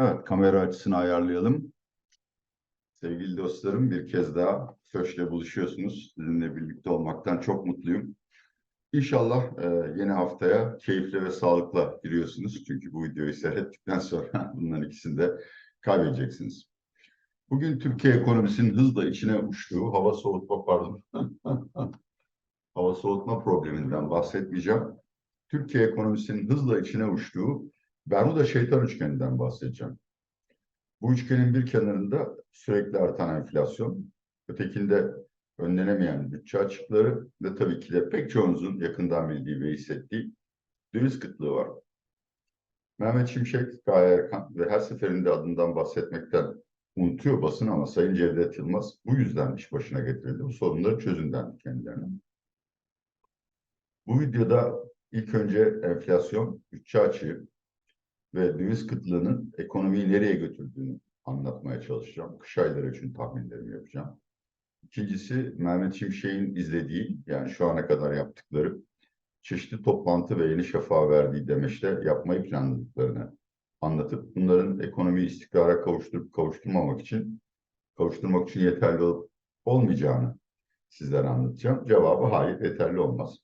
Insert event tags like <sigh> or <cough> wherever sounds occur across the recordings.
Evet, kamera açısını ayarlayalım. Sevgili dostlarım, bir kez daha Köşk'le buluşuyorsunuz. Sizinle birlikte olmaktan çok mutluyum. İnşallah e, yeni haftaya keyifle ve sağlıkla giriyorsunuz. Çünkü bu videoyu seyrettikten sonra <laughs> bunların ikisini de kaybedeceksiniz. Bugün Türkiye ekonomisinin hızla içine uçtuğu hava soğutma pardon <laughs> hava soğutma probleminden bahsetmeyeceğim. Türkiye ekonomisinin hızla içine uçtuğu Bermuda şeytan üçgeninden bahsedeceğim. Bu üçgenin bir kenarında sürekli artan enflasyon, ötekinde önlenemeyen bütçe açıkları ve tabii ki de pek çoğunuzun yakından bildiği ve hissettiği döviz kıtlığı var. Mehmet Şimşek, Gaye Erkan ve her seferinde adından bahsetmekten unutuyor basın ama Sayın Cevdet Yılmaz bu yüzden iş başına getirildi. Bu sorunları çözün dendi kendilerine. Bu videoda ilk önce enflasyon, bütçe açığı, ve döviz kıtlığının ekonomiyi nereye götürdüğünü anlatmaya çalışacağım. Kış ayları için tahminlerimi yapacağım. İkincisi Mehmet Şimşek'in izlediği yani şu ana kadar yaptıkları çeşitli toplantı ve Yeni Şafak'a verdiği demeçte yapmayı planladıklarını anlatıp bunların ekonomiyi istikrara kavuşturup kavuşturmamak için kavuşturmak için yeterli olup olmayacağını sizlere anlatacağım. Cevabı hayır yeterli olmaz.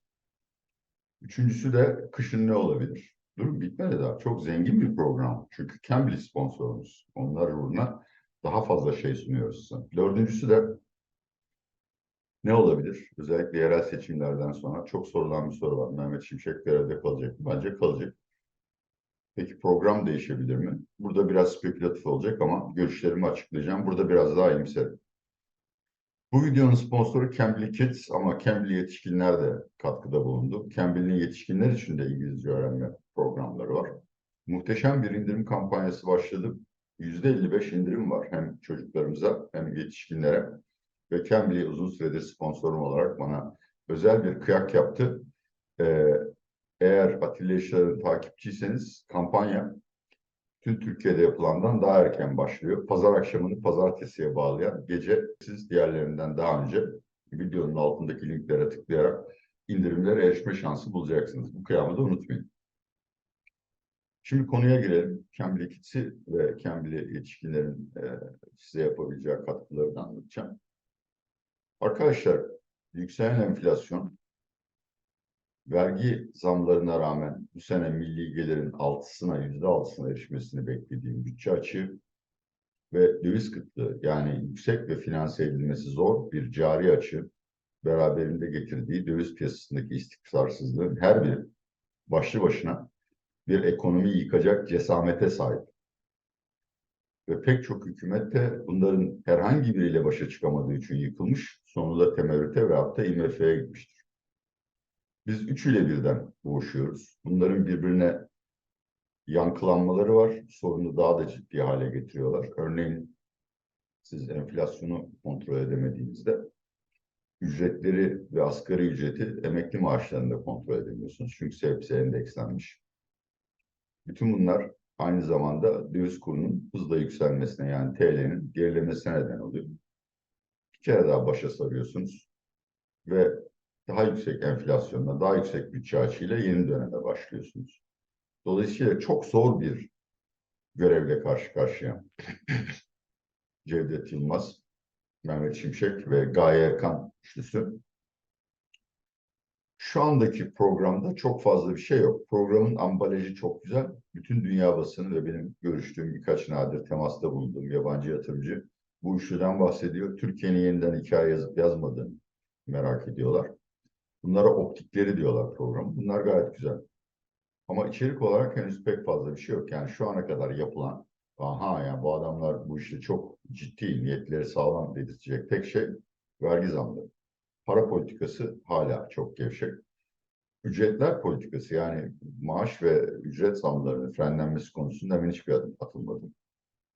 Üçüncüsü de kışın ne olabilir? Durum bitmedi daha. Çok zengin bir program. Çünkü Cambly sponsorumuz. Onlar uğruna daha fazla şey sunuyoruz size. Dördüncüsü de ne olabilir? Özellikle yerel seçimlerden sonra çok sorulan bir soru var. Mehmet Şimşek görevde kalacak mı? Bence kalacak. Peki program değişebilir mi? Burada biraz spekülatif olacak ama görüşlerimi açıklayacağım. Burada biraz daha iyimserim. Bu videonun sponsoru Cambly Kids ama Cambly yetişkinler de katkıda bulundu. Cambly'nin yetişkinler için de İngilizce öğrenme programları var. Muhteşem bir indirim kampanyası başladı. %55 indirim var hem çocuklarımıza hem yetişkinlere. Ve Cambly uzun süredir sponsorum olarak bana özel bir kıyak yaptı. Ee, eğer Atilla İşler'in takipçiyseniz kampanya tüm Türkiye'de yapılandan daha erken başlıyor. Pazar akşamını pazartesiye bağlayan gece siz diğerlerinden daha önce videonun altındaki linklere tıklayarak indirimlere erişme şansı bulacaksınız. Bu kıyamı da unutmayın. Şimdi konuya girelim. Cambly Kids'i ve Cambly yetişkinlerin e, size yapabileceği katkılarını anlatacağım. Arkadaşlar, yükselen enflasyon, vergi zamlarına rağmen bu sene milli gelirin altısına, yüzde altısına erişmesini beklediğim bütçe açığı ve döviz kıtlığı yani yüksek ve finanse edilmesi zor bir cari açığı beraberinde getirdiği döviz piyasasındaki istikrarsızlığın her bir başlı başına bir ekonomiyi yıkacak cesamete sahip. Ve pek çok hükümet de bunların herhangi biriyle başa çıkamadığı için yıkılmış, sonunda temerrüte ve hatta IMF'ye gitmiştir. Biz üçüyle birden boğuşuyoruz. Bunların birbirine yankılanmaları var. Sorunu daha da ciddi hale getiriyorlar. Örneğin siz enflasyonu kontrol edemediğinizde ücretleri ve asgari ücreti emekli maaşlarında kontrol edemiyorsunuz. Çünkü hepsi endekslenmiş. Bütün bunlar aynı zamanda döviz kurunun hızla yükselmesine yani TL'nin gerilemesine neden oluyor. Bir kere daha başa sarıyorsunuz ve daha yüksek enflasyonla, daha yüksek bütçe açığıyla yeni döneme başlıyorsunuz. Dolayısıyla çok zor bir görevle karşı karşıya. <laughs> Cevdet Yılmaz, Mehmet Şimşek ve Gaye Erkan üçlüsü. Şu andaki programda çok fazla bir şey yok. Programın ambalajı çok güzel. Bütün dünya basını ve benim görüştüğüm birkaç nadir temasta bulunduğum yabancı yatırımcı bu üçlüden bahsediyor. Türkiye'nin yeniden hikaye yazıp yazmadığını merak ediyorlar. Bunlara optikleri diyorlar program. Bunlar gayet güzel. Ama içerik olarak henüz pek fazla bir şey yok. Yani şu ana kadar yapılan, aha yani bu adamlar bu işte çok ciddi niyetleri sağlam dedirtecek tek şey vergi zamları. Para politikası hala çok gevşek. Ücretler politikası yani maaş ve ücret zamlarının frenlenmesi konusunda hemen hiçbir adım atılmadı.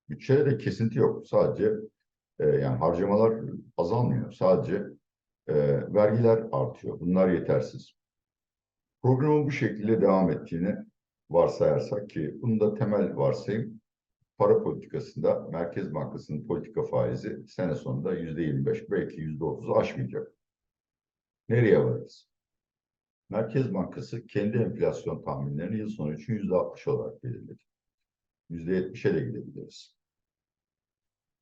Bütçede de kesinti yok. Sadece e, yani harcamalar azalmıyor. Sadece e, vergiler artıyor. Bunlar yetersiz. Programın bu şekilde devam ettiğini varsayarsak ki bunda temel varsayım para politikasında Merkez Bankası'nın politika faizi sene sonunda yüzde 25 belki yüzde 30'u aşmayacak. Nereye varız? Merkez Bankası kendi enflasyon tahminlerini yıl sonu için yüzde 60 olarak belirledi. %70'e de gidebiliriz.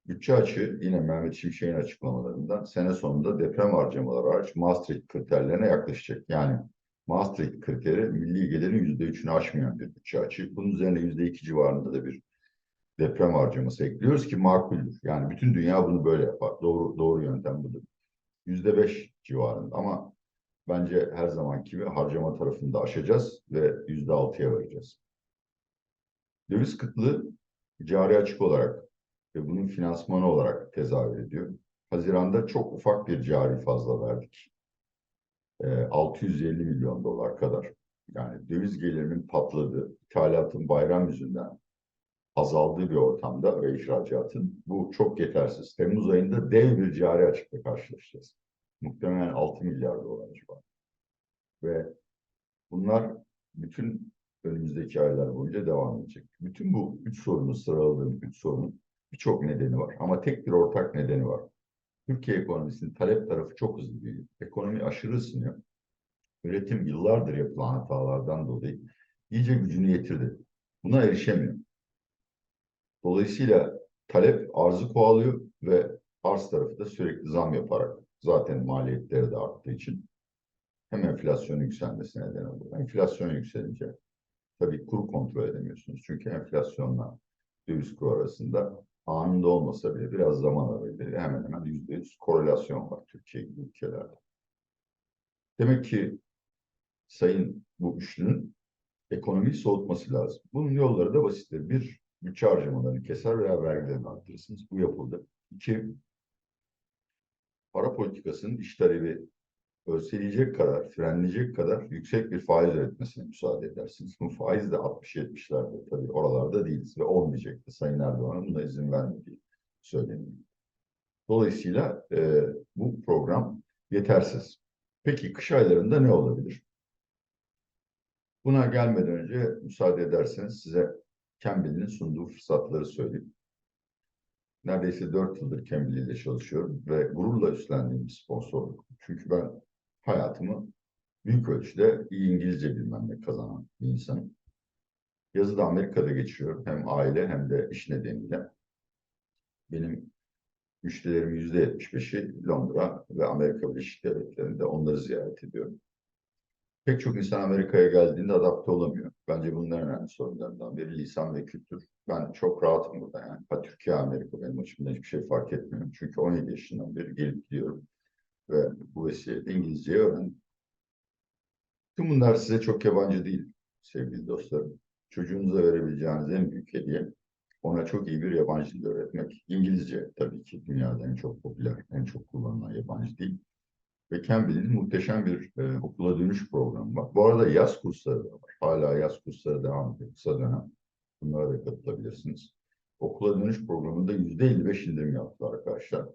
Bütçe açığı yine Mehmet Şimşek'in açıklamalarından sene sonunda deprem harcamaları hariç Maastricht kriterlerine yaklaşacak. Yani Maastricht kriteri milli gelirin %3'ünü aşmayan bir bütçe açığı. Bunun üzerine %2 civarında da bir deprem harcaması ekliyoruz ki makuldür. Yani bütün dünya bunu böyle yapar. Doğru, doğru yöntem budur. %5 civarında ama bence her zamanki gibi harcama tarafını da aşacağız ve %6'ya varacağız. Döviz kıtlığı cari açık olarak ve bunun finansmanı olarak tezahür ediyor. Haziranda çok ufak bir cari fazla verdik. E, 650 milyon dolar kadar. Yani döviz gelirinin patladığı, ithalatın bayram yüzünden azaldığı bir ortamda ve ihracatın bu çok yetersiz. Temmuz ayında dev bir cari açıkla karşılaşacağız. Muhtemelen 6 milyar dolar civarı. Ve bunlar bütün önümüzdeki aylar boyunca devam edecek. Bütün bu üç sorunu sıraladığım üç sorunun birçok nedeni var. Ama tek bir ortak nedeni var. Türkiye ekonomisinin talep tarafı çok hızlı büyüyor. Ekonomi aşırı ısınıyor. Üretim yıllardır yapılan hatalardan dolayı iyice gücünü yitirdi. Buna erişemiyor. Dolayısıyla talep arzı kovalıyor ve arz tarafı da sürekli zam yaparak zaten maliyetleri de arttığı için hem enflasyonun yükselmesine neden oluyor. Enflasyon yükselince tabii kuru kontrol edemiyorsunuz. Çünkü enflasyonla döviz kuru arasında anında olmasa bile biraz zaman arayla hemen hemen yüzde yüz korelasyon var Türkiye gibi ülkelerde. Demek ki sayın bu üçlünün ekonomiyi soğutması lazım. Bunun yolları da basittir. Bir, bütçe harcamalarını keser veya vergilerini arttırırsınız. Bu yapıldı. İki, para politikasının iş talebi ölçeleyecek kadar, frenleyecek kadar yüksek bir faiz üretmesine müsaade edersiniz. Bu faiz de 60-70'lerde tabii oralarda değiliz ve olmayacaktı. Sayın Erdoğan'ın buna izin vermediği söyleniyor. Dolayısıyla e, bu program yetersiz. Peki kış aylarında ne olabilir? Buna gelmeden önce müsaade ederseniz size Cambly'nin sunduğu fırsatları söyleyeyim. Neredeyse dört yıldır Cambly ile çalışıyorum ve gururla üstlendiğim bir sponsorluk. Çünkü ben hayatımı büyük ölçüde iyi İngilizce bilmemle kazanan bir insanım. Yazı da Amerika'da geçiriyorum. Hem aile hem de iş nedeniyle. Benim müşterilerim yüzde yetmiş beşi Londra ve Amerika Birleşik Devletleri'nde onları ziyaret ediyorum. Pek çok insan Amerika'ya geldiğinde adapte olamıyor. Bence bunun en önemli sorunlarından biri lisan ve kültür. Ben çok rahatım burada yani. Ha, Türkiye, Amerika benim açımdan hiçbir şey fark etmiyor. Çünkü 17 yaşından beri gelip gidiyorum. Ve bu vesileyle İngilizceyi öğrendim. Tüm bunlar size çok yabancı değil sevgili dostlarım. Çocuğunuza verebileceğiniz en büyük hediye ona çok iyi bir yabancı dil öğretmek. İngilizce tabii ki dünyada en çok popüler, en çok kullanılan yabancı dil ve Cambly'nin muhteşem bir e, okula dönüş programı var. Bu arada yaz kursları da var. Hala yaz kursları devam ediyor. Kısa dönem. Bunlara da katılabilirsiniz. Okula dönüş programında yüzde 55 indirim yaptılar arkadaşlar.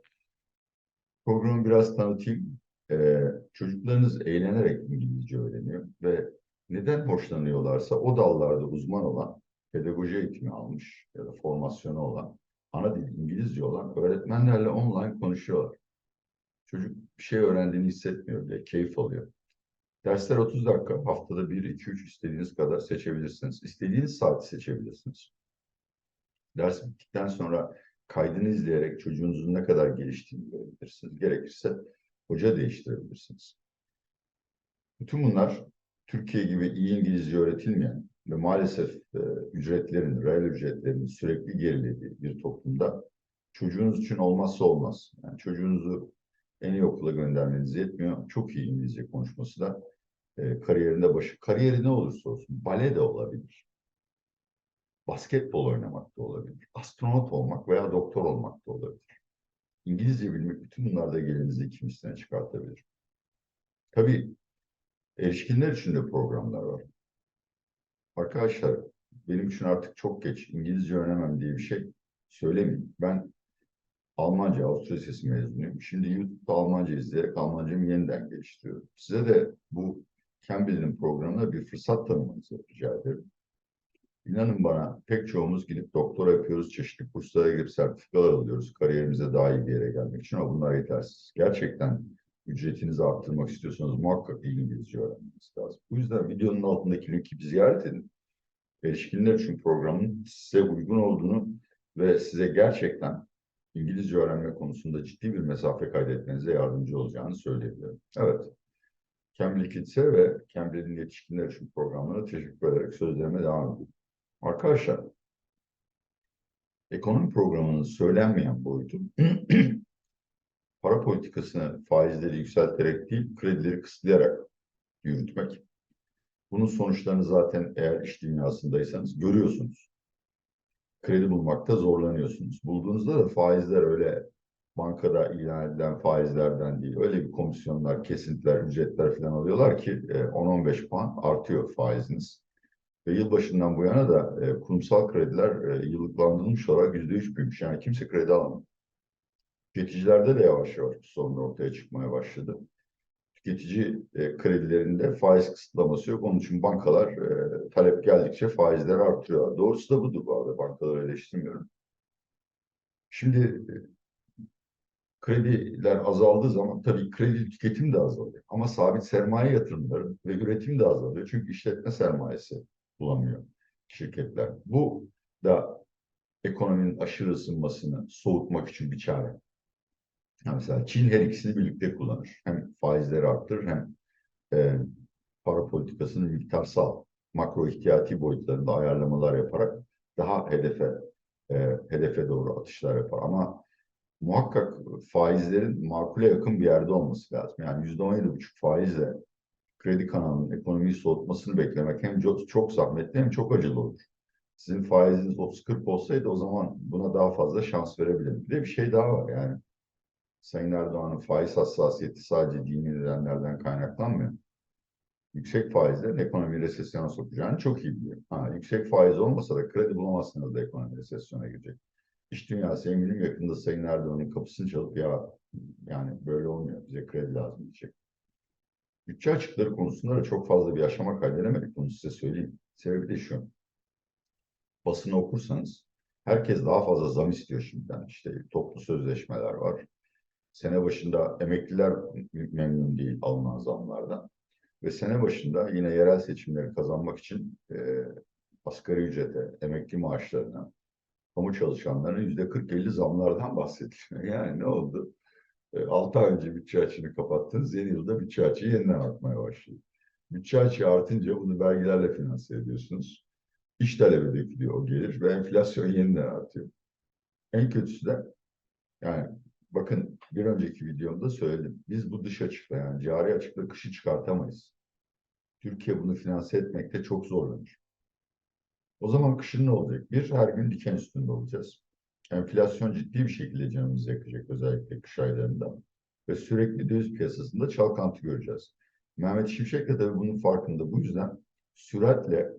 Programı biraz tanıtayım. E, çocuklarınız eğlenerek İngilizce öğreniyor ve neden hoşlanıyorlarsa o dallarda uzman olan, pedagoji eğitimi almış ya da formasyonu olan, ana dil İngilizce olan öğretmenlerle online konuşuyorlar. Çocuk bir şey öğrendiğini hissetmiyor bile, keyif alıyor. Dersler 30 dakika, haftada 1, 2, 3 istediğiniz kadar seçebilirsiniz. İstediğiniz saati seçebilirsiniz. Ders bittikten sonra kaydını izleyerek çocuğunuzun ne kadar geliştiğini görebilirsiniz. Gerekirse hoca değiştirebilirsiniz. Bütün bunlar Türkiye gibi iyi İngilizce öğretilmeyen ve maalesef e, ücretlerin, reel ücretlerin sürekli gerilediği bir toplumda çocuğunuz için olmazsa olmaz. Yani çocuğunuzu en iyi okula göndermeniz yetmiyor. Çok iyi İngilizce konuşması da e, kariyerinde başı. Kariyeri ne olursa olsun. Bale de olabilir. Basketbol oynamak da olabilir. Astronot olmak veya doktor olmak da olabilir. İngilizce bilmek bütün bunlarda gelinizi iki misline çıkartabilir. Tabii erişkinler için de programlar var. Arkadaşlar benim için artık çok geç. İngilizce öğrenemem diye bir şey söylemeyin. Ben Almanca, Avusturya Lisesi mezunuyum. Şimdi YouTube'da Almanca izleyerek Almancamı yeniden geliştiriyorum. Size de bu Cambly'nin programına bir fırsat tanımanızı rica ederim. İnanın bana pek çoğumuz gidip doktora yapıyoruz, çeşitli kurslara girip sertifikalar alıyoruz. Kariyerimize daha iyi bir yere gelmek için ama bunlar yetersiz. Gerçekten ücretinizi arttırmak istiyorsanız muhakkak İngilizce öğrenmeniz lazım. Bu yüzden videonun altındaki linki bir ziyaret edin. Erişkinler için programın size uygun olduğunu ve size gerçekten İngilizce öğrenme konusunda ciddi bir mesafe kaydetmenize yardımcı olacağını söyleyebilirim. Evet, Cambly Kids'e ve Cambly'nin yetişkinler için programlarına teşekkür ederek sözlerime devam ediyorum. Arkadaşlar, ekonomi programının söylenmeyen boyutu <clears throat> para politikasını faizleri yükselterek değil, kredileri kısıtlayarak yürütmek. Bunun sonuçlarını zaten eğer iş dünyasındaysanız görüyorsunuz. Kredi bulmakta zorlanıyorsunuz. Bulduğunuzda da faizler öyle bankada ilan edilen faizlerden değil. Öyle bir komisyonlar, kesintiler, ücretler falan alıyorlar ki e, 10-15 puan artıyor faiziniz. Ve yılbaşından bu yana da e, kurumsal krediler e, yıllıklandırılmış olarak %3 büyümüş. Yani kimse kredi alamıyor. Tüketicilerde de yavaş yavaş sorun ortaya çıkmaya başladı. Tüketici e, kredilerinde faiz kısıtlaması yok. Onun için bankalar e, talep geldikçe faizleri artırıyorlar. Doğrusu da budur bu arada. Bankaları eleştirmiyorum. Şimdi e, krediler azaldığı zaman tabii kredi tüketim de azalıyor. Ama sabit sermaye yatırımları ve üretim de azalıyor. Çünkü işletme sermayesi bulamıyor şirketler. Bu da ekonominin aşırı ısınmasını soğutmak için bir çare. Mesela Çin her ikisini birlikte kullanır. Hem faizleri arttırır hem e, para politikasının miktarsal, makro ihtiyati boyutlarında ayarlamalar yaparak daha hedefe e, hedefe doğru atışlar yapar. Ama muhakkak faizlerin makule yakın bir yerde olması lazım. Yani yüzde on yedi buçuk faizle kredi kanalının ekonomiyi soğutmasını beklemek hem çok, çok zahmetli hem çok acılı olur. Sizin faiziniz 30-40 olsaydı o zaman buna daha fazla şans verebilirim. Bir de bir şey daha var yani. Sayın Erdoğan'ın faiz hassasiyeti sadece dini nedenlerden kaynaklanmıyor. Yüksek faizlerin ekonomi resesyona sokacağını çok iyi biliyor. Ha, yüksek faiz olmasa da kredi bulamazsanız da ekonomi resesyona girecek. İş dünyası eminim yakında Sayın Erdoğan'ın kapısını çalıp ya yani böyle olmuyor bize kredi lazım diyecek. Bütçe açıkları konusunda da çok fazla bir aşama kaydedemedik bunu size söyleyeyim. Sebebi de şu. Basını okursanız herkes daha fazla zam istiyor şimdiden. İşte toplu sözleşmeler var. Sene başında emekliler memnun değil alınan zamlardan. Ve sene başında yine yerel seçimleri kazanmak için e, asgari ücrete, emekli maaşlarına, kamu çalışanlarının yüzde 40-50 zamlardan <laughs> bahsediliyor. Yani ne oldu? E, 6 ay önce bütçe açığını kapattınız, yeni yılda bütçe açığı yeniden artmaya başlıyor. Bütçe açığı artınca bunu vergilerle finanse ediyorsunuz. İş talebi dökülüyor, o gelir ve enflasyon yeniden artıyor. En kötüsü de yani bakın bir önceki videomda söyledim. Biz bu dış açıkla yani cari açıkla kışı çıkartamayız. Türkiye bunu finanse etmekte çok zorlanır. O zaman kışın ne olacak? Bir, her gün diken üstünde olacağız. Enflasyon ciddi bir şekilde canımızı yakacak özellikle kış aylarında. Ve sürekli döviz piyasasında çalkantı göreceğiz. Mehmet Şimşek de tabii bunun farkında. Bu yüzden süratle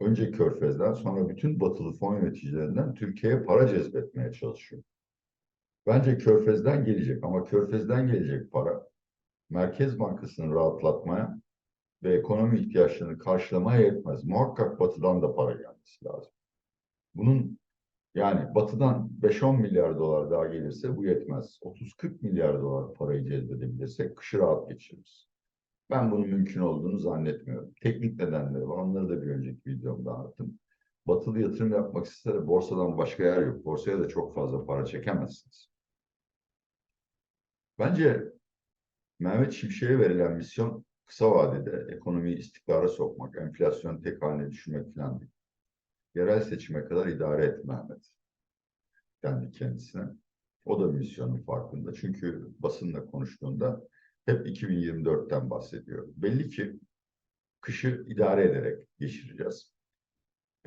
önce Körfez'den sonra bütün batılı fon yöneticilerinden Türkiye'ye para cezbetmeye çalışıyor. Bence Körfez'den gelecek ama Körfez'den gelecek para Merkez Bankası'nı rahatlatmaya ve ekonomi ihtiyaçlarını karşılamaya yetmez. Muhakkak batıdan da para gelmesi lazım. Bunun yani batıdan 5-10 milyar dolar daha gelirse bu yetmez. 30-40 milyar dolar parayı cezbedebilirsek kışı rahat geçiririz. Ben bunun mümkün olduğunu zannetmiyorum. Teknik nedenleri var. Onları da bir önceki videomda anlattım. Batılı yatırım yapmak ister borsadan başka yer yok. Borsaya da çok fazla para çekemezsiniz. Bence Mehmet Şimşek'e verilen misyon kısa vadede ekonomiyi istikrara sokmak, enflasyon tek haline düşürmek falan değil. Yerel seçime kadar idare et Mehmet. Kendi kendisine. O da misyonun farkında. Çünkü basınla konuştuğunda hep 2024'ten bahsediyor. Belli ki kışı idare ederek geçireceğiz.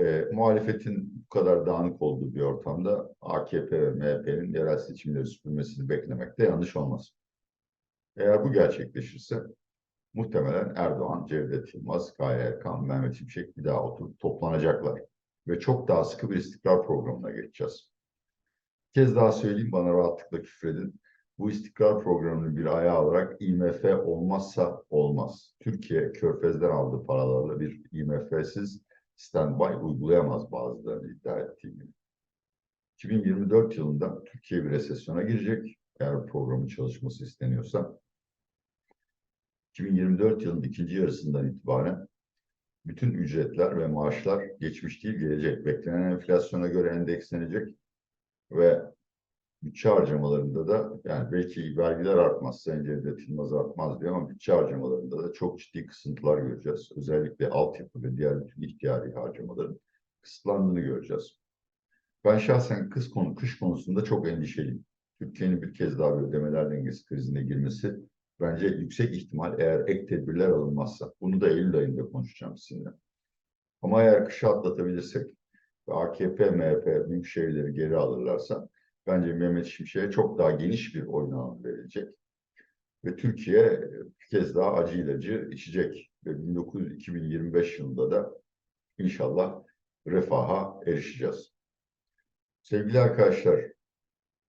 E, muhalefetin bu kadar dağınık olduğu bir ortamda AKP ve MHP'nin yerel seçimleri süpürmesini beklemek de yanlış olmaz. Eğer bu gerçekleşirse muhtemelen Erdoğan, Cevdet Yılmaz, Gaye Erkan, Mehmet Şimşek bir daha oturup toplanacaklar. Ve çok daha sıkı bir istikrar programına geçeceğiz. Bir kez daha söyleyeyim bana rahatlıkla küfredin. Bu istikrar programının bir ayağı olarak IMF olmazsa olmaz. Türkiye körfezden aldığı paralarla bir IMF'siz standby uygulayamaz bazılarının iddia ettiği gibi. 2024 yılında Türkiye bir resesyona girecek. Eğer programın çalışması isteniyorsa. 2024 yılının ikinci yarısından itibaren bütün ücretler ve maaşlar geçmiş değil gelecek. Beklenen enflasyona göre endekslenecek ve bütçe harcamalarında da yani belki vergiler artmaz, Sayın Cevdet Yılmaz artmaz diyor ama bütçe harcamalarında da çok ciddi kısıntılar göreceğiz. Özellikle altyapı ve diğer bütün ihtiyari harcamaların kısıtlandığını göreceğiz. Ben şahsen kış, konu, kış konusunda çok endişeliyim. Türkiye'nin bir kez daha bir ödemeler dengesi krizine girmesi bence yüksek ihtimal eğer ek tedbirler alınmazsa. Bunu da Eylül ayında konuşacağım sizinle. Ama eğer kışı atlatabilirsek AKP, MHP büyük şehirleri geri alırlarsa bence Mehmet Şimşek'e çok daha geniş bir oyun alanı verilecek. Ve Türkiye bir kez daha acı ilacı içecek. Ve 19, 2025 yılında da inşallah refaha erişeceğiz. Sevgili arkadaşlar,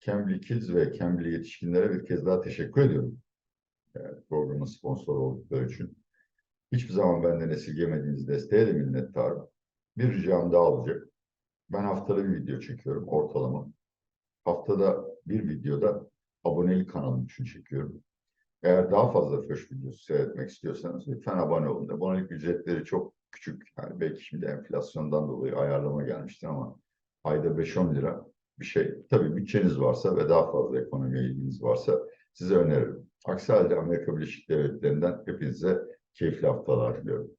Cambly Kids ve Cambly yetişkinlere bir kez daha teşekkür ediyorum. Yani programın sponsor oldukları için. Hiçbir zaman benden esirgemediğiniz desteğe de minnettarım. Bir ricam daha olacak. Ben haftada bir video çekiyorum ortalama. Haftada bir videoda abonelik kanalım için çekiyorum. Eğer daha fazla föş videosu seyretmek istiyorsanız lütfen abone olun. Abonelik ücretleri çok küçük. Yani belki şimdi enflasyondan dolayı ayarlama gelmiştir ama ayda 5-10 lira bir şey. Tabii bütçeniz varsa ve daha fazla ekonomiye ilginiz varsa size öneririm. Aksi halde Amerika Birleşik Devletleri'nden hepinize keyifli haftalar diliyorum.